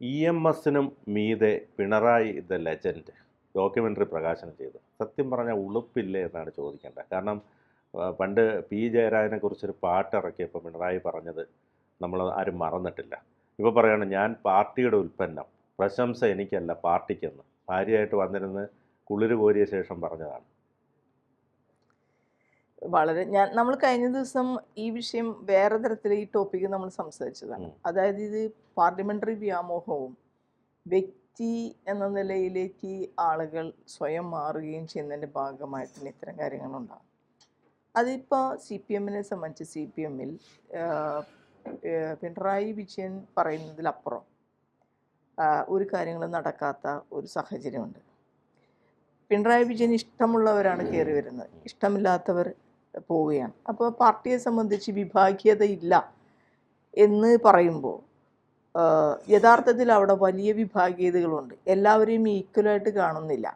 E M എസിനും മീതെ Pinarayi the legend documentary പ്രകാശനം ചെയ്തു. സത്യം പറഞ്ഞാൽ ഉളുപ്പില്ലേ എന്നാണ് ചോദിക്കേണ്ടത്. കാരണം പണ്ട് പി. ജയരാജനെ കുറിച്ചൊരു പാട്ടിറക്കിയപ്പോൾ പിണറായി പറഞ്ഞത് നമ്മൾ ആരും മറന്നിട്ടില്ല. ഇപ്പോൾ പറയുകയാണ് ഞാൻ പാർട്ടിയുടെ ഉൽപ്പന്നം പ്രശംസ എനിക്കല്ല പാർട്ടിക്കെന്ന്. ഭാര്യയായിട്ട് വന്നിരുന്ന് കുളിര് കോരിയ ശേഷം പറഞ്ഞതാണ്. വളരെ ഞാൻ നമ്മൾ കഴിഞ്ഞ ദിവസം ഈ വിഷയം വേറെ തരത്തിൽ ഈ ടോപ്പിക്ക് നമ്മൾ സംസാരിച്ചതാണ്. അതായത് ഇത് പാർലമെന്ററി വ്യാമോഹവും വ്യക്തി എന്ന നിലയിലേക്ക് ആളുകൾ സ്വയം മാറുകയും ചെയ്യുന്നതിന്റെ ഭാഗമായിട്ടാണ് ഇത്തരം കാര്യങ്ങളുണ്ടാകും അതിപ്പോൾ സി പി എമ്മിനെ സംബന്ധിച്ച് സി പി എമ്മിൽ പിണറായി വിജയൻ പറയുന്നതിലപ്പുറം ഒരു കാര്യങ്ങളും നടക്കാത്ത ഒരു സാഹചര്യമുണ്ട്. പിണറായി വിജയൻ ഇഷ്ടമുള്ളവരാണ് കയറി വരുന്നത്. ഇഷ്ടമില്ലാത്തവർ പോവുകയാണ്. അപ്പോൾ പാർട്ടിയെ സംബന്ധിച്ച് വിഭാഗീയത ഇല്ല എന്ന് പറയുമ്പോൾ യഥാർത്ഥത്തിൽ അവിടെ വലിയ വിഭാഗീയതകളുണ്ട്. എല്ലാവരെയും ഈക്വലായിട്ട് കാണുന്നില്ല.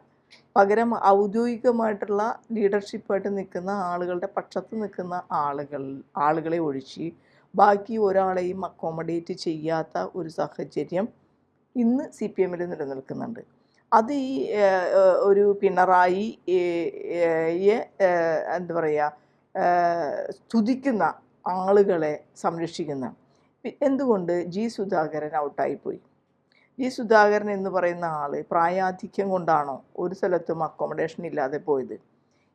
പകരം ഔദ്യോഗികമായിട്ടുള്ള ലീഡർഷിപ്പായിട്ട് നിൽക്കുന്ന ആളുകളുടെ പക്ഷത്ത് നിൽക്കുന്ന ആളുകൾ ആളുകളെ ഒഴിച്ച് ബാക്കി ഒരാളെയും അക്കോമഡേറ്റ് ചെയ്യാത്ത ഒരു സാഹചര്യം ഇന്ന് സി പി എമ്മിൽ നിലനിൽക്കുന്നുണ്ട്. അത് ഈ ഒരു പിണറായി എന്താ പറയുക സ്തുതിക്കുന്ന ആളുകളെ സംരക്ഷിക്കുന്ന. എന്തുകൊണ്ട് ജി സുധാകരൻ ഔട്ടായിപ്പോയി? ജി സുധാകരൻ എന്ന് പറയുന്ന ആൾ പ്രായാധിക്യം കൊണ്ടാണോ ഒരു സ്ഥലത്തും അക്കോമഡേഷൻ ഇല്ലാതെ പോയത്?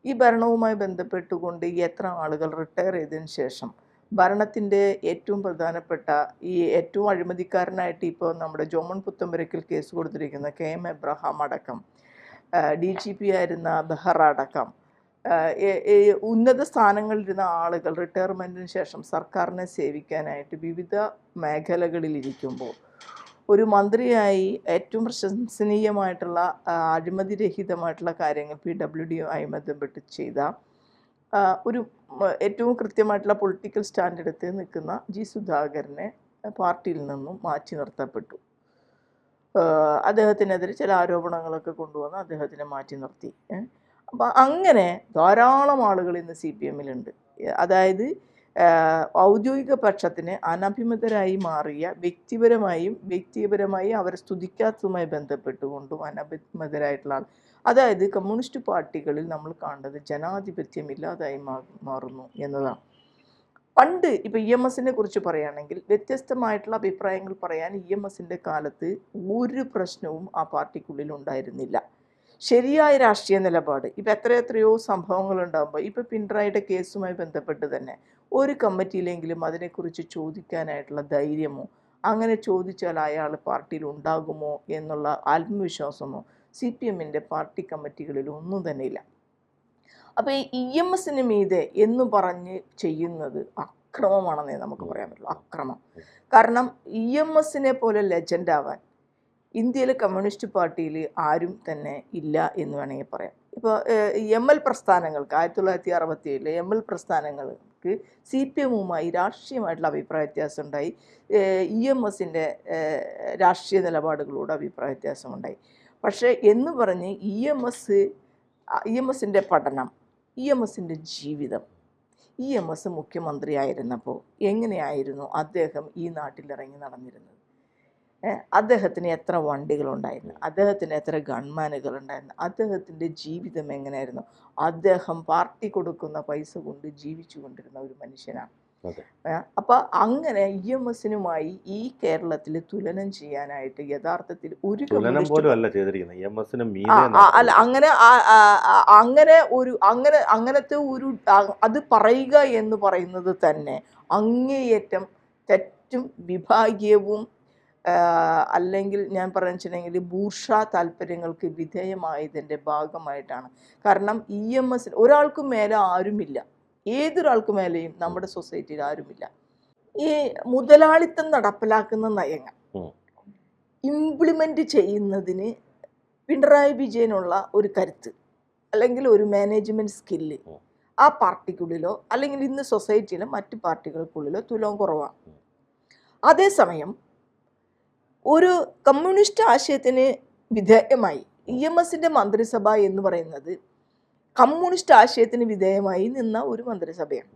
ഈ ഭരണവുമായി ബന്ധപ്പെട്ടുകൊണ്ട് എത്ര ആളുകൾ റിട്ടയർ ചെയ്തതിന് ശേഷം ഭരണത്തിന്റെ ഏറ്റവും പ്രധാനപ്പെട്ട ഈ ഏറ്റവും അഴിമതിക്കാരനായിട്ട് ഇപ്പോൾ നമ്മുടെ ജോമൺ പുത്തമ്പരക്കിൽ കേസ് കൊടുത്തിരിക്കുന്ന കെ എം എബ്രഹാം അടക്കം ഡി ജി പി ആയിരുന്ന ബെഹ്റ അടക്കം ഉന്നത സ്ഥാനങ്ങളിലിരുന്ന ആളുകൾ റിട്ടയർമെന്റിന് ശേഷം സർക്കാരിനെ സേവിക്കാനായിട്ട് വിവിധ മേഖലകളിലിരിക്കുമ്പോൾ ഒരു മന്ത്രിയായി ഏറ്റവും പ്രശംസനീയമായിട്ടുള്ള അഴിമതിരഹിതമായിട്ടുള്ള കാര്യങ്ങൾ പി ഡബ്ല്യു ഡി ആയി ബന്ധപ്പെട്ട് ചെയ്ത ഒരു ഏറ്റവും കൃത്യമായിട്ടുള്ള പൊളിറ്റിക്കൽ സ്റ്റാൻഡ് എടുത്ത് നിൽക്കുന്ന ജി സുധാകരനെ പാർട്ടിയിൽ നിന്നും മാറ്റി നിർത്തപ്പെട്ടു. അദ്ദേഹത്തിനെതിരെ ചില ആരോപണങ്ങളൊക്കെ കൊണ്ടുവന്ന് അദ്ദേഹത്തിനെ മാറ്റി നിർത്തി. അപ്പം അങ്ങനെ ധാരാളം ആളുകൾ ഇന്ന് സി പി എമ്മിലുണ്ട്. അതായത് ഔദ്യോഗിക പക്ഷത്തിന് അനഭിമതരായി മാറിയ വ്യക്തിപരമായും വ്യക്തിപരമായി അവരെ സ്തുതിക്കാത്തതുമായി ബന്ധപ്പെട്ടുകൊണ്ടും അനഭിമതരായിട്ടുള്ള ആൾ അതായത് കമ്മ്യൂണിസ്റ്റ് പാർട്ടികളിൽ നമ്മൾ കാണുന്നത് ജനാധിപത്യം ഇല്ലാതായി മാറുന്നു എന്നതാണ്. പണ്ട് ഇപ്പോൾ ഇ എം എസിനെ കുറിച്ച് പറയുകയാണെങ്കിൽ വ്യത്യസ്തമായിട്ടുള്ള അഭിപ്രായങ്ങൾ പറയാൻ ഇ എം എസിന്റെ കാലത്ത് ഒരു പ്രശ്നവും ആ പാർട്ടിക്കുള്ളിൽ ഉണ്ടായിരുന്നില്ല. ശരിയായ രാഷ്ട്രീയ നിലപാട്. ഇപ്പം എത്ര എത്രയോ സംഭവങ്ങൾ ഉണ്ടാകുമ്പോൾ ഇപ്പോൾ പിണറായിയുടെ കേസുമായി ബന്ധപ്പെട്ട് തന്നെ ഒരു കമ്മിറ്റിയിലെങ്കിലും അതിനെക്കുറിച്ച് ചോദിക്കാനായിട്ടുള്ള ധൈര്യമോ അങ്ങനെ ചോദിച്ചാൽ അയാൾ പാർട്ടിയിൽ ഉണ്ടാകുമോ എന്നുള്ള ആത്മവിശ്വാസമോ സി പി എമ്മിന്റെ പാർട്ടി കമ്മിറ്റികളിൽ ഒന്നും തന്നെ ഇല്ല. അപ്പോൾ ഈ ഇ എം എസിന് മീതെ എന്ന് പറഞ്ഞ് ചെയ്യുന്നത് അക്രമമാണെന്നേ നമുക്ക് പറയാൻ പറ്റുള്ളൂ. അക്രമം. കാരണം ഇ എം എസിനെ പോലെ ലെജൻഡ് ആവാൻ ഇന്ത്യയിലെ കമ്മ്യൂണിസ്റ്റ് പാർട്ടിയിൽ ആരും തന്നെ ഇല്ല എന്ന് വേണമെങ്കിൽ പറയാം. ഇപ്പോൾ എം എൽ പ്രസ്ഥാനങ്ങൾക്ക് ആയിരത്തി തൊള്ളായിരത്തി അറുപത്തി ഏഴിലെ എം എൽ പ്രസ്ഥാനങ്ങൾക്ക് സി പി എമ്മുമായി രാഷ്ട്രീയമായിട്ടുള്ള അഭിപ്രായ വ്യത്യാസം ഉണ്ടായി ഇ എം എസിന്റെ രാഷ്ട്രീയ നിലപാടുകളോട് അഭിപ്രായ വ്യത്യാസമുണ്ടായി. പക്ഷേ എന്ന് പറഞ്ഞ് E M S E M എസിന്റെ പഠനം ഇ എം എസിന്റെ ജീവിതം ഇ എം എസ് മുഖ്യമന്ത്രിയായിരുന്നപ്പോൾ എങ്ങനെയായിരുന്നു അദ്ദേഹം ഈ നാട്ടിലിറങ്ങി നടന്നിരുന്നത്? അദ്ദേഹത്തിന് എത്ര വണ്ടികളുണ്ടായിരുന്നു? അദ്ദേഹത്തിന് എത്ര ഗൺമാനുകളുണ്ടായിരുന്നു? അദ്ദേഹത്തിന്റെ ജീവിതം എങ്ങനെയായിരുന്നു? അദ്ദേഹം പാർട്ടി കൊടുക്കുന്ന പൈസ കൊണ്ട് ജീവിച്ചു കൊണ്ടിരുന്ന ഒരു മനുഷ്യനാണ്. അപ്പോൾ അപ്പൊ അങ്ങനെ ഇ എം എസിനുമായി ഈ കേരളത്തിൽ തുലനം ചെയ്യാനായിട്ട് യഥാർത്ഥത്തിൽ ഒരു അല്ല അങ്ങനെ അങ്ങനെ ഒരു അങ്ങനെ അങ്ങനത്തെ ഒരു അത് പറയുക എന്ന് പറയുന്നത് തന്നെ അങ്ങേയറ്റം തെറ്റും വിഭാഗീയവും അല്ലെങ്കിൽ ഞാൻ പറഞ്ഞിട്ടുണ്ടെങ്കിൽ ബൂർഷ താല്പര്യങ്ങൾക്ക് വിധേയമായതിന്റെ ഭാഗമായിട്ടാണ്. കാരണം ഇ എം എസ് ഒരാൾക്കും മേലെ ആരുമില്ല. ഏതൊരാൾക്കും മേലെയും നമ്മുടെ സൊസൈറ്റിയിൽ ആരുമില്ല. ഈ മുതലാളിത്തം നടപ്പിലാക്കുന്ന നയങ്ങൾ. ഇംപ്ലിമെന്റ് ചെയ്യുന്നതിന് പിണറായി വിജയനുള്ള ഒരു കരുത്ത് അല്ലെങ്കിൽ ഒരു മാനേജ്മെന്റ് സ്കില്ല് ആ പാർട്ടിക്കുള്ളിലോ അല്ലെങ്കിൽ ഇന്ന് സൊസൈറ്റിയിലെ മറ്റ് പാർട്ടികൾക്കുള്ളിലോ തുലവും കുറവാണ്. അതേസമയം ഒരു കമ്മ്യൂണിസ്റ്റ് ആശയത്തിന് വിധേയമായി ഇ എം എസിന്റെ മന്ത്രിസഭ എന്ന് പറയുന്നത് കമ്മ്യൂണിസ്റ്റ് ആശയത്തിന് വിധേയമായി നിന്ന ഒരു മന്ത്രിസഭയാണ്.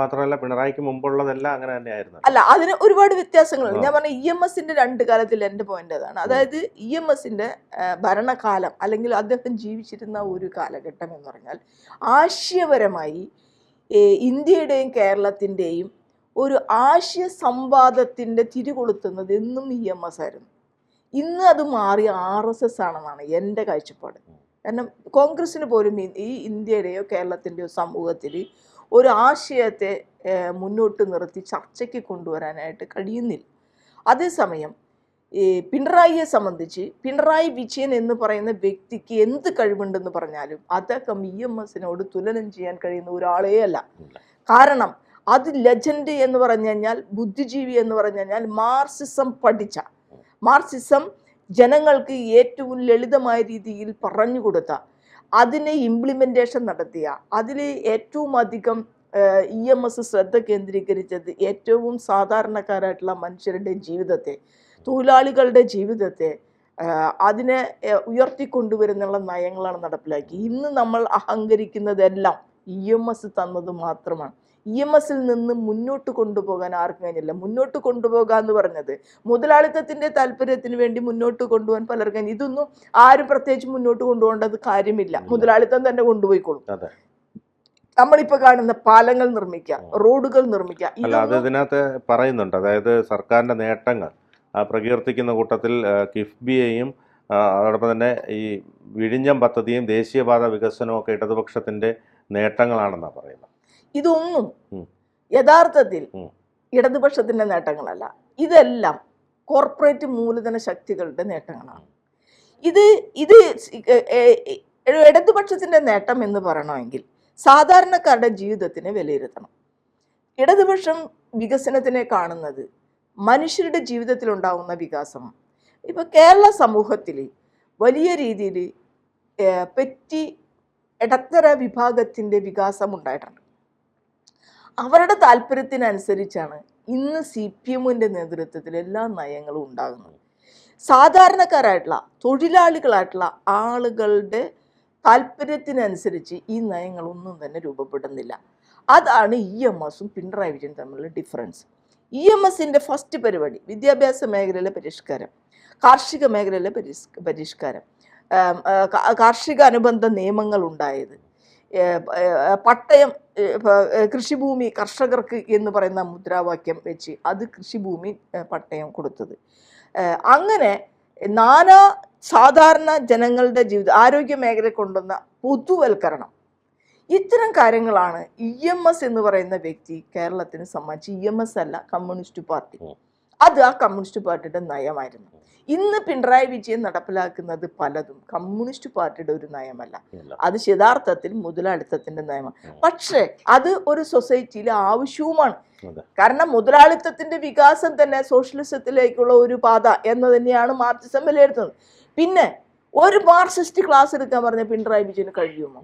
മാത്രമല്ല പിണറായിക്ക് മുമ്പുള്ളതെല്ലാം അങ്ങനെ തന്നെയായിരുന്നു. അല്ല അതിന് ഒരുപാട് വ്യത്യാസങ്ങളുണ്ട്. ഞാൻ പറഞ്ഞ ഇ എം എസിന്റെ രണ്ട് കാലത്തിൽ എന്റെ പോയിന്റ് അതാണ്. അതായത് ഇ എം എസിന്റെ ഭരണകാലം അല്ലെങ്കിൽ അദ്ദേഹം ജീവിച്ചിരുന്ന ഒരു കാലഘട്ടം എന്ന് പറഞ്ഞാൽ ആശയപരമായി ഇന്ത്യയുടെയും കേരളത്തിന്റെയും ഒരു ആശയ സംവാദത്തിന്റെ തിരികൊളുത്തുന്നത് എന്നും ഇ എം എസ് ആയിരുന്നു. ഇന്ന് അത് മാറി ആർ എസ് എസ് ആണെന്നാണ് എന്റെ കാഴ്ചപ്പാട്. കാരണം കോൺഗ്രസ്സിന് പോലും ഈ- ഇന്ത്യയുടെയോ കേരളത്തിന്റെയോ സമൂഹത്തിൽ ഒരു ആശയത്തെ മുന്നോട്ട് നിർത്തി ചർച്ചയ്ക്ക് കൊണ്ടുവരാനായിട്ട് കഴിയുന്നില്ല. അതേസമയം ഈ പിണറായിയെ സംബന്ധിച്ച് പിണറായി വിജയൻ എന്ന് പറയുന്ന വ്യക്തിക്ക് എന്ത് കഴിവുണ്ടെന്ന് പറഞ്ഞാലും അദ്ദേഹം ഇ എം എസിനോട് തുലനം ചെയ്യാൻ കഴിയുന്ന ഒരാളേ അല്ല കാരണം അത് ലെജൻഡ് എന്ന് പറഞ്ഞു കഴിഞ്ഞാൽ ബുദ്ധിജീവി എന്ന് പറഞ്ഞു കഴിഞ്ഞാൽ മാർസിസം പഠിച്ച മാർസിസം ജനങ്ങൾക്ക് ഏറ്റവും ലളിതമായ രീതിയിൽ പറഞ്ഞു കൊടുത്ത അതിനെ ഇംപ്ലിമെന്റേഷൻ നടത്തിയ അതിൽ ഏറ്റവും അധികം ഇ എം എസ് ശ്രദ്ധ കേന്ദ്രീകരിച്ചത് ഏറ്റവും സാധാരണക്കാരായിട്ടുള്ള മനുഷ്യരുടെ ജീവിതത്തെ തൊഴിലാളികളുടെ ജീവിതത്തെ അതിനെ ഉയർത്തിക്കൊണ്ടുവരുന്ന നയങ്ങളാണ് നടപ്പിലാക്കി ഇന്ന് നമ്മൾ അഹങ്കരിക്കുന്നതെല്ലാം ഇ എം എസ് തന്നത് മാത്രമാണ്. ഇ എം എസിൽ നിന്ന് മുന്നോട്ട് കൊണ്ടുപോകാൻ ആർക്കും കഴിഞ്ഞില്ല. മുന്നോട്ട് കൊണ്ടുപോകുക എന്ന് പറഞ്ഞത് മുതലാളിത്തത്തിന്റെ താല്പര്യത്തിന് വേണ്ടി മുന്നോട്ട് കൊണ്ടുപോകാൻ പലർക്കും കഴിഞ്ഞു. ഇതൊന്നും ആരും പ്രത്യേകിച്ച് മുന്നോട്ട് കൊണ്ടുപോകേണ്ടത് കാര്യമില്ല. മുതലാളിത്തം തന്നെ കൊണ്ടുപോയിക്കോളും. അതെ. നമ്മളിപ്പോ കാണുന്ന പാലങ്ങൾ നിർമ്മിക്കുക റോഡുകൾ നിർമ്മിക്കുക അല്ല അത് ഇതിനകത്ത് പറയുന്നുണ്ട്. അതായത് സർക്കാരിന്റെ നേട്ടങ്ങൾ. പ്രകീർത്തിക്കുന്ന കൂട്ടത്തിൽ കിഫ്ബിയെയും അതോടൊപ്പം തന്നെ ഈ വിഴിഞ്ഞം പദ്ധതിയും ദേശീയപാത വികസനവും ഒക്കെ ഇടതുപക്ഷത്തിന്റെ നേട്ടങ്ങളാണെന്നാണ് പറയുന്നത്. ഇതൊന്നും യഥാർത്ഥത്തിൽ. ഇടതുപക്ഷത്തിന്റെ നേട്ടങ്ങളല്ല. ഇതെല്ലാം കോർപ്പറേറ്റ് മൂലധന ശക്തികളുടെ നേട്ടങ്ങളാണ്. ഇത് ഇത് ഇടതുപക്ഷത്തിന്റെ നേട്ടം എന്ന് പറയണമെങ്കിൽ സാധാരണക്കാരുടെ ജീവിതത്തിനെ വിലയിരുത്തണം. ഇടതുപക്ഷം വികസനത്തിനെ കാണുന്നത് മനുഷ്യരുടെ ജീവിതത്തിൽ ഉണ്ടാകുന്ന വികാസമാണ് ഇപ്പൊ കേരള സമൂഹത്തിൽ വലിയ രീതിയിൽ പെറ്റി ഇടത്തര വിഭാഗത്തിന്റെ വികാസം ഉണ്ടായിട്ടുണ്ട്. അവരുടെ താല്പര്യത്തിനനുസരിച്ചാണ് ഇന്ന് സി പി എമ്മിന്റെ നേതൃത്വത്തിൽ എല്ലാ നയങ്ങളും ഉണ്ടാകുന്നത്. സാധാരണക്കാരായിട്ടുള്ള തൊഴിലാളികളായിട്ടുള്ള ആളുകളുടെ താല്പര്യത്തിനനുസരിച്ച് ഈ നയങ്ങളൊന്നും തന്നെ രൂപപ്പെടുന്നില്ല. അതാണ് ഇ എം എസും പിണറായി വിജയൻ തമ്മിലുള്ള ഡിഫറൻസ് ഇ എം എസിന്റെ ഫസ്റ്റ് പരിപാടി വിദ്യാഭ്യാസ മേഖലയിലെ പരിഷ്കാരം കാർഷിക മേഖലയിലെ പരിഷ് പരിഷ്കാരം കാർഷിക അനുബന്ധ നിയമങ്ങൾ ഉണ്ടായത് പട്ടയം കൃഷിഭൂമി കർഷകർക്ക് എന്ന് പറയുന്ന മുദ്രാവാക്യം വെച്ച് അത് കൃഷിഭൂമി പട്ടയം കൊടുത്തത്. അങ്ങനെ നാനാ സാധാരണ ജനങ്ങളുടെ ജീവിത ആരോഗ്യ മേഖല കൊണ്ടുവന്ന പൊതുവൽക്കരണം. ഇത്തരം കാര്യങ്ങളാണ് ഇ എം എസ് എന്ന് പറയുന്ന വ്യക്തി കേരളത്തിന് സമ്മാനിച്ച് ഇ എം എസ് അല്ല കമ്മ്യൂണിസ്റ്റ് പാർട്ടി. അത് ആ കമ്മ്യൂണിസ്റ്റ് പാർട്ടിയുടെ നയമായിരുന്നു. ഇന്ന് പിണറായി വിജയൻ നടപ്പിലാക്കുന്നത് പലതും. കമ്മ്യൂണിസ്റ്റ് പാർട്ടിയുടെ ഒരു നയമല്ല. അത് യഥാർത്ഥത്തിൽ മുതലാളിത്തത്തിന്റെ നയമാണ്. പക്ഷേ അത് ഒരു സൊസൈറ്റിയിൽ ആവശ്യവുമാണ്. കാരണം മുതലാളിത്തത്തിന്റെ വികാസം തന്നെ സോഷ്യലിസത്തിലേക്കുള്ള ഒരു പാത എന്ന് തന്നെയാണ് മാർക്സിസം വിലയിരുത്തുന്നത്. പിന്നെ ഒരു മാർക്സിസ്റ്റ് ക്ലാസ് എടുക്കാൻ പറഞ്ഞ പിണറായി വിജയന് കഴിയുമോ?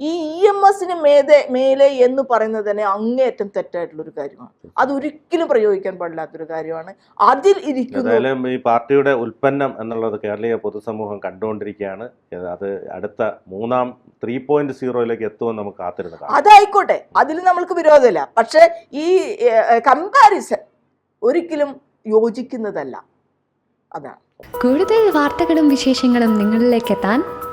ഈ ഇ എം എസിന് മേതെ മേലെ എന്ന് പറയുന്നത് തന്നെ അങ്ങേയറ്റം തെറ്റായിട്ടുള്ളൊരു കാര്യമാണ്. അത് ഒരിക്കലും പ്രയോഗിക്കാൻ പാടില്ലാത്തൊരു കാര്യമാണ്. അതിൽ ഇരിക്കുന്ന ഈ പാർട്ടിയുടെ ഉൽപ്പന്നം എന്നുള്ളത് കേരളീയ പൊതുസമൂഹം കണ്ടുകൊണ്ടിരിക്കുകയാണ്. അത് അടുത്ത മൂന്നാം ത്രീ പോയിന്റ് സീറോയിലേക്ക് എത്തുമെന്ന് നമുക്ക് കാത്തിരുന്നു അതായിക്കോട്ടെ. അതിൽ നമ്മൾക്ക് വിരോധമില്ല. പക്ഷെ ഈ കമ്പാരിസൺ ഒരിക്കലും യോജിക്കുന്നതല്ല. അതാണ്. കൂടുതൽ വാർത്തകളും വിശേഷങ്ങളും നിങ്ങളിലേക്ക് എത്താൻ